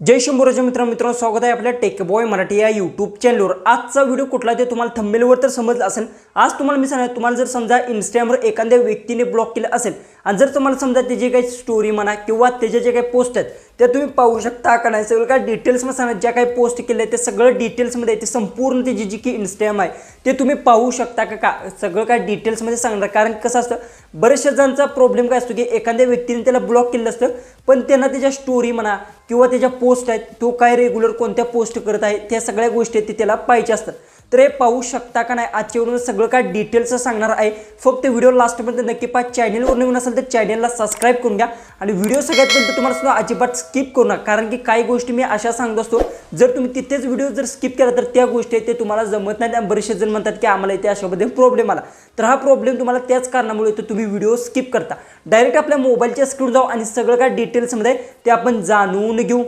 जय शंभूराच्या मित्र मित्रांनो स्वागत आहे आपल्या टेक बॉय मराठी या यूट्यूब चॅनलवर आजचा व्हिडिओ कुठला ते तुम्हाला थंबेलवर तर समजलं असेल. आज तुम्हाला मी सांगणार तुम्हाला जर समजा इंस्टाग्रामवर एखाद्या व्यक्तीने ब्लॉक केलं असेल आणि जर तुम्हाला समजा त्याची काही स्टोरी म्हणा किंवा त्याचे जे काही पोस्ट आहेत त्या तुम्ही पाहू शकता का नाही? सगळं काय डिटेल्समध्ये सांगा. ज्या काही पोस्ट केल्या आहेत ते सगळं डिटेल्समध्ये ते संपूर्ण त्याची जी की इंस्टाग्राम आहे ते तुम्ही पाहू शकता का? का सगळं काय डिटेल्समध्ये सांगणार. कारण कसं असतं बऱ्याचशा जणांचा प्रॉब्लेम काय असतो की एखाद्या व्यक्तीने त्याला ब्लॉक केलं असतं पण त्यांना त्याच्या स्टोरी म्हणा किंवा त्याच्या पोस्ट आहेत तो काय रेग्युलर कोणत्या पोस्ट करत आहे त्या सगळ्या गोष्टी आहेत ते त्याला पाहिजे असतात. तर हे पाहू शकता का नाही? आजच्यावरून सगळं काय डिटेल्स सांगणार आहे. फक्त व्हिडिओ लास्टपर्यंत नक्की पहा. चॅनलवर नवीन असेल तर चॅनलला सबस्क्राईब करून घ्या. आणि व्हिडिओ सगळ्यात पहिलं तुम्हाला सुद्धा अजिबात स्किप करू नका. कारण की काही गोष्टी मी अशा सांगत असतो जर तुम्ही तिथेच व्हिडिओ जर स्किप केला तर त्या गोष्टी ते तुम्हाला जमत नाही आणि बरेचसे जण म्हणतात की आम्हाला इथे अशामध्ये प्रॉब्लेम आला. तर हा प्रॉब्लेम तुम्हाला त्याच कारणामुळे येतो तुम्ही व्हिडिओ स्किप करता. डायरेक्ट आपल्या मोबाईलच्या स्क्रीन जाऊ आणि सगळं काय डिटेल्समध्ये ते आपण जाणून घेऊ.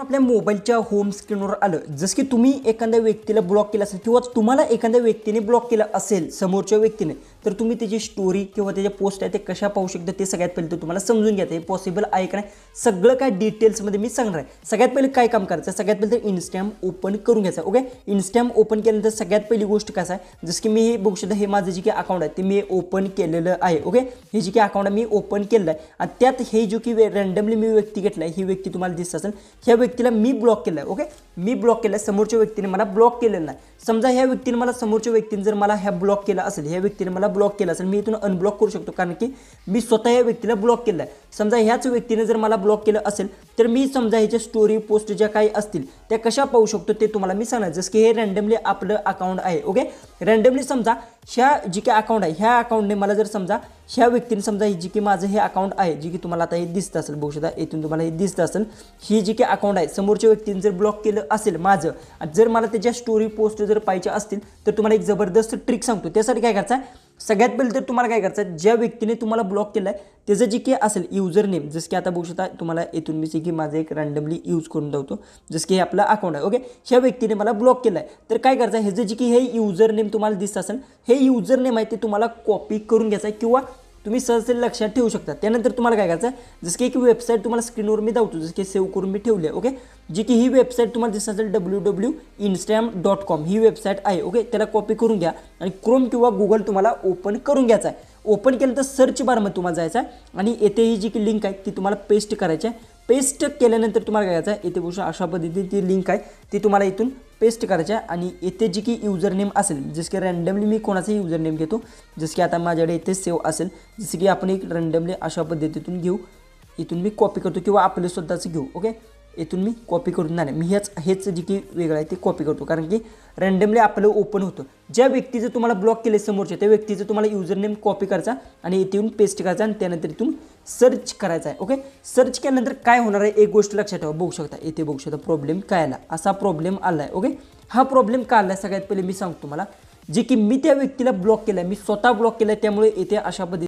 आपल्या मोबाईलच्या होम स्क्रीनवर आलं. जसं की तुम्ही एखाद्या व्यक्तीला ब्लॉक केलं असेल किंवा तुम्हाला एखाद्या व्यक्तीने ब्लॉक केलं असेल समोरच्या व्यक्तीने तर तुम्ही त्याची स्टोरी किंवा त्याच्या पोस्ट आहे ते कशा पाहू शकता ते सगळ्यात पहिले तर तुम्हाला समजून घ्यायचं हे पॉसिबल आहे का नाही? सगळं काय डिटेल्समध्ये मी सांगणार आहे. सगळ्यात पहिले काय काम करायचं सगळ्यात पहिले तर इन्स्टॅम ओपन करून घ्यायचं ओके इन्स्टॅम ओपन केल्यानंतर सगळ्यात पहिली गोष्ट कसं आहे? जसं की मी हे बघू शकता हे माझं जे काही अकाउंट आहे ते मी ओपन केलेलं आहे ओके हे जे काही अकाउंट आहे मी ओपन केलेलं आहे. आणि त्यात हे जो की रँडमली मी व्यक्ती घेतला आहे ही व्यक्ती तुम्हाला दिसत असेल ह्या व्यक्तीला मी ब्लॉक केलं आहे ओके मी ब्लॉक केलं आहे समोरच्या व्यक्तीने मला ब्लॉक केलेलं नाही. समजा ह्या व्यक्तीने मला समोरच्या व्यक्तीने जर मला ह्या ब्लॉक केला असेल ह्या व्यक्तीने मला ब्लॉक केला असेल मी इथून अनब्लॉक करू शकतो. कारण की मी स्वतः या व्यक्तीला ब्लॉक केलं आहे समजा ह्याच व्यक्तीने जर मला ब्लॉक केलं असेल तर मी समजा ह्याच्या स्टोरी पोस्ट ज्या काही असतील त्या कशा पाहू शकतो ते तुम्हाला मी सांगणार. जसं की हे रँडमली आपलं अकाउंट आहे ओके रँडमली समजा ह्या जी काही अकाउंट आहे ह्या अकाउंटने मला जर समजा ह्या व्यक्तीने समजा ही जी की माझं हे अकाउंट आहे जी की तुम्हाला आता हे दिसतं असेल बघू शकता इथून तुम्हाला हे दिसत असेल ही जी काही अकाउंट आहे समोरच्या व्यक्तीने जर ब्लॉक केलं असेल माझं आणि जर मला त्याच्या स्टोरी पोस्ट जर पाहिजे असतील तर तुम्हाला एक जबरदस्त ट्रिक सांगतो. त्यासाठी काय करायचं आहे? सगळ्यात पहिले तर तुम्हाला काय करायचं आहे? ज्या व्यक्तीने तुम्हाला ब्लॉक केलं आहे त्याचं जे काही असेल युजर नेम जसं की आता बघू शकता तुम्हाला येथून मी की माझं एक रँडमली यूज करून दावतो जसं की हे आपलं अकाउंट आहे ओके ह्या व्यक्तीने मला ब्लॉक केलं आहे तर काय करायचं आहे? ह्याचं जे की हे युजर नेम तुम्हाला दिसत असेल हे युजर नेम आहे ते तुम्हाला कॉपी करून घ्यायचं आहे किंवा तुम्ही सहज लक्षात ठेवू शकता. त्यानंतर तुम्हाला काय करायचं आहे जसं की एक वेबसाईट तुम्हाला स्क्रीनवर मी दावतो जसं की सेव्ह करून मी ठेवली आहे ओके जी की ही वेबसाईट तुम्हाला दिसत असेल W W Instagram dot com ही वेबसाईट आहे ओके त्याला कॉपी करून घ्या आणि क्रोम किंवा गुगल तुम्हाला ओपन करून घ्यायचा आहे. ओपन केलं तर सर्च बारमध्ये तुम्हाला जायचं आहे आणि येथे ही जी की लिंक आहे ती तुम्हाला पेस्ट करायची आहे. पेस्ट केल्यानंतर तुम्हाला काय करायचं आहे येथे बघू अशा पद्धतीने ती लिंक आहे. ती तुम्हाला इथून पेस्ट करायच्या आहे आणि येथे जी की युजर नेम असेल जसं की रँडमली मी कोणाचाही युजर नेम घेतो जसं की आता माझ्याकडे इथे सेव असेल जसं की आपण एक रँडमली अशा पद्धतीतून घेऊ इथून मी कॉपी करतो किंवा आपले स्वतःचं घेऊ ओके इथून मी कॉपी करून जाणार. मी हेच हेच जे की वेगळं आहे ते कॉपी करतो. कारण की रँडमली आपलं ओपन होतं. ज्या व्यक्तीचं तुम्हाला ब्लॉक केले समोरचे त्या व्यक्तीचं तुम्हाला युजर नेम कॉपी करायचा आणि इथे येऊन पेस्ट करायचा आणि त्यानंतर इथून सर्च करायचा आहे. ओके सर्च केल्यानंतर काय होणार आहे? एक गोष्ट लक्षात ठेवा. बघू शकता. इथे बघू शकता प्रॉब्लेम काय आला? असा प्रॉब्लेम आला आहे ओके हा प्रॉब्लेम का आला आहे सगळ्यात पहिले मी सांगतो तुम्हाला. जे की मी त्या व्यक्तीला ब्लॉक केला आहे मी स्वतः ब्लॉक केला आहे त्यामुळे इथे अशा पद्धती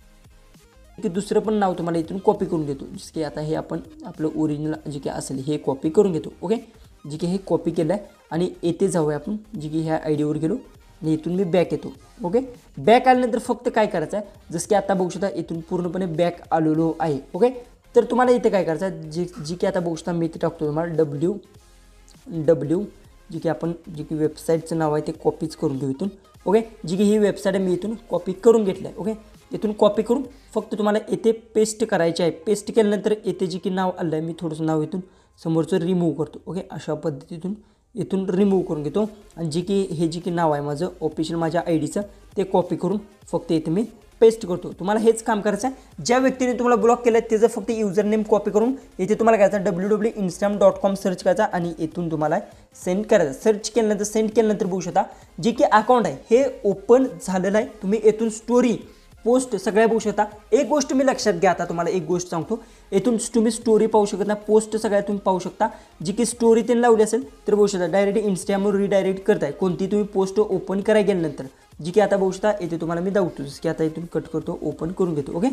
की दुसरं पण नाव तुम्हाला इथून कॉपी करून घेतो जसं की आता हे आपण आपलं ओरिजिनल जे काही असेल हे कॉपी करून घेतो ओके जे की हे कॉपी केलं आहे आणि येथे जाऊया आपण जे की ह्या आय डीवर गेलो आणि इथून मी बॅक येतो ओके बॅक आल्यानंतर फक्त काय करायचं आहे जसं की आता बघू शकता इथून पूर्णपणे बॅक आलेलो आहे ओके तर तुम्हाला इथे काय करायचं आहे जे जी की आता बघू शकता मी इथे टाकतो तुम्हाला डब्ल्यू डब्ल्यू जी की आपण जी की वेबसाईटचं नाव आहे ते कॉपीच करून घेऊ इथून. ओके? जी की ही वेबसाईट आहे मी इथून कॉपी करून घेतलं आहे ओके? इथून कॉपी करून फक्त तुम्हाला येथे पेस्ट करायचे आहे. पेस्ट केल्यानंतर येथे जी की नाव आलं आहे मी थोडंसं नाव इथून समोरचं रिमूव्ह करतो ओके? अशा पद्धतीतून इथून रिमूव्ह करून घेतो. आणि जी की हे जी की नाव आहे माझं ऑफिशियल माझ्या आय डीचं ते कॉपी करून फक्त इथे मी पेस्ट करतो. तुम्हाला हेच काम करायचं आहे ज्या व्यक्तीने तुम्हाला ब्लॉक केलं आहे त्याचं फक्त युजर नेम कॉपी करून इथे तुम्हाला करायचं W W Instagram dot com search करायचा आणि इथून तुम्हाला सेंड करायचं. सर्च केल्यानंतर सेंड केल्यानंतर बघू शकता जे की अकाउंट आहे हे ओपन झालेलं आहे तुम्ही येथून स्टोरी पोस्ट सगळ्या बघू शकता. एक गोष्ट मी लक्षात घ्या आता तुम्हाला एक गोष्ट सांगतो. येथून तुम्ही स्टोरी पाहू शकत नाही पोस्ट सगळ्या तुम्ही पाहू शकता. जी की स्टोरी त्यांनी लावली असेल तर बघू शकता डायरेक्ट इंस्टाग्रामवर रिडायरेक्ट करताय. कोणती तुम्ही पोस्ट ओपन करायला गेल्यानंतर. जी की आता बघू शकता येथे तुम्हाला मी दाखवतो. जसं की आता इथून कट करतो ओपन करून घेतो ओके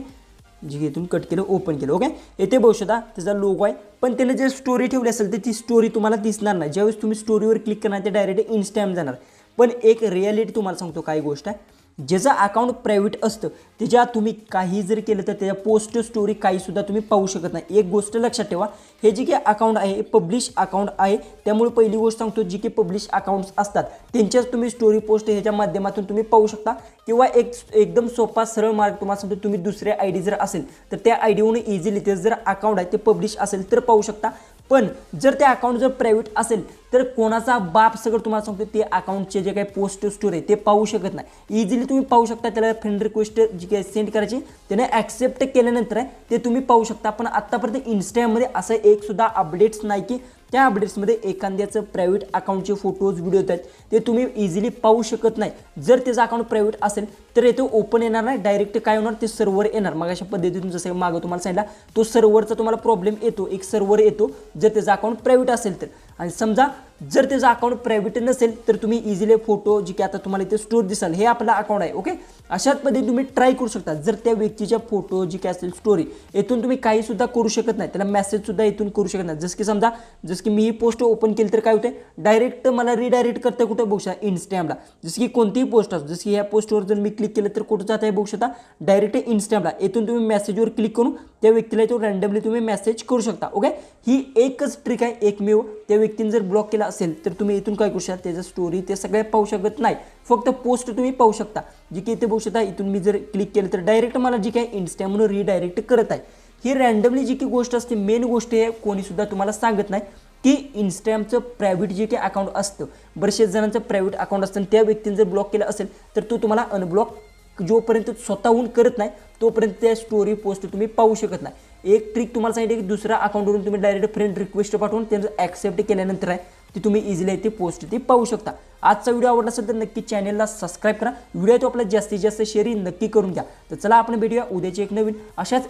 जी की इथून कट केलं ओपन केलं ओके येथे बघू शकता त्याचा लोगो आहे. पण त्याने जे स्टोरी ठेवली असेल तर ती स्टोरी तुम्हाला दिसणार नाही. ज्यावेळेस तुम्ही स्टोरीवर क्लिक करणार ते डायरेक्ट इंस्टाग्राम जाणार. पण एक रिॲलिटी तुम्हाला सांगतो काय गोष्ट आहे. ज्याचं अकाउंट प्रायव्हेट असतं त्याच्या तुम्ही काही जर केलं तर त्याच्या पोस्ट स्टोरी काहीसुद्धा तुम्ही पाहू शकत नाही. एक गोष्ट लक्षात ठेवा हे जे काही अकाउंट आहे हे पब्लिश अकाउंट आहे त्यामुळे पहिली गोष्ट सांगतो जी की पब्लिश अकाउंट्स असतात त्यांच्याच तुम्ही स्टोरी पोस्ट ह्याच्या माध्यमातून तुम्ही पाहू शकता. किंवा एक एकदम सोपा सरळ मार्ग तुम्हाला सांगतो तुम्ही दुसऱ्या आय डी जर असेल तर त्या आय डीवरून इझिली ते जर अकाउंट आहे ते पब्लिश असेल तर पाहू शकता. पण जर ते अकाउंट जर प्रायव्हेट असेल तर कोणाचा बाप सगळं तुम्हाला सांगतो ते अकाउंटचे जे काही पोस्ट स्टोर आहे ते पाहू शकत नाही. इझिली तुम्ही पाहू शकता त्याला फ्रेंड रिक्वेस्ट जी काही सेंड करायची त्याने ॲक्सेप्ट केल्यानंतर आहे ते तुम्ही पाहू शकता. पण आत्तापर्यंत इन्स्टामध्ये असं एकसुद्धा अपडेट्स नाही की त्या अपडेट्समध्ये एखाद्याचं प्रायव्हेट अकाउंटचे फोटोज व्हिडिओ आहेत ते तुम्ही इझिली पाहू शकत नाही. जर त्याचं अकाउंट प्रायव्हेट असेल तर येथे ओपन येणार नाही डायरेक्ट काय होणार? ते सर्व्हर येणार. मग अशा पद्धतीतून जसं मागं तुम्हाला सांगितलं तो सर्व्हरचा तुम्हाला प्रॉब्लेम येतो. एक सर्व्हर येतो. जर त्याचं अकाउंट प्रायव्हेट असेल तर. आणि समजा जर त्याचं अकाउंट प्रायव्हेट नसेल तर तुम्ही इझिली फोटो जे की आता तुम्हाला इथे स्टोर दिसाल हे आपलं अकाउंट आहे ओके अशाच पद्धतीने तुम्ही ट्राय करू शकता. जर त्या व्यक्तीच्या फोटो जी काय असेल स्टोरी येथून तुम्ही काही सुद्धा करू शकत नाही. त्याला मेसेजसुद्धा इथून करू शकत नाही. जसं की समजा जसं की मी ही पोस्ट ओपन केली तर काय होते? डायरेक्ट मला रिडायरेक्ट करता कुठं? बघू शकता इन्स्टाग्रामला जसं की कोणतीही पोस्ट असतो जसं की ह्या पोस्टवर जर मी क्लिक केलं तर कुठं जात आहे बघू शकता? डायरेक्ट इन्स्टॅमला येथून तुम्ही मेसेजवर क्लिक करून त्या व्यक्तीला तो रँडमली तुम्ही मेसेज करू शकता ओके ही एकच ट्रिक आहे एकमेव. त्या व्यक्तीने जर ब्लॉक केला असेल तर तुम्ही इथून काय करू शकता? त्याचं स्टोरी ते सगळ्या पाहू शकत नाही. फक्त पोस्ट तुम्ही पाहू शकता. जी की इथे बघू शकता इथून मी जर क्लिक केलं तर डायरेक्ट मला जी काय इन्स्टा म्हणून रिडायरेक्ट करत आहे. ही रँडमली जी की गोष्ट असते मेन गोष्ट आहे कोणीसुद्धा तुम्हाला सांगत नाही. की इंस्टाग्रामचं प्रायव्हेट जे काही अकाउंट असतं बरेचशे जणांचं प्रायव्हेट अकाउंट असतं आणि त्या व्यक्तीने जर ब्लॉक केलं असेल तर तो तुम्हाला अनब्लॉक जोपर्यंत स्वतःहून करत नाही तोपर्यंत त्या स्टोरी पोस्ट तुम्ही पाहू शकत नाही. एक ट्रिक तुम्हाला सांगितलं की दुसऱ्या अकाउंटवरून तुम्ही डायरेक्ट फ्रेंड रिक्वेस्ट पाठवून त्यांचं ॲक्सेप्ट केल्यानंतर आहे ती तुम्ही इझिली ती पोस्ट ती पाहू शकता. आजचा व्हिडिओ आवडला असेल तर नक्की चॅनलला सबस्क्राईब करा. व्हिडिओ तो आपला जास्तीत जास्त शेअरिंग नक्की करून घ्या. तर चला आपण भेटूया उद्याची एक नवीन अशाच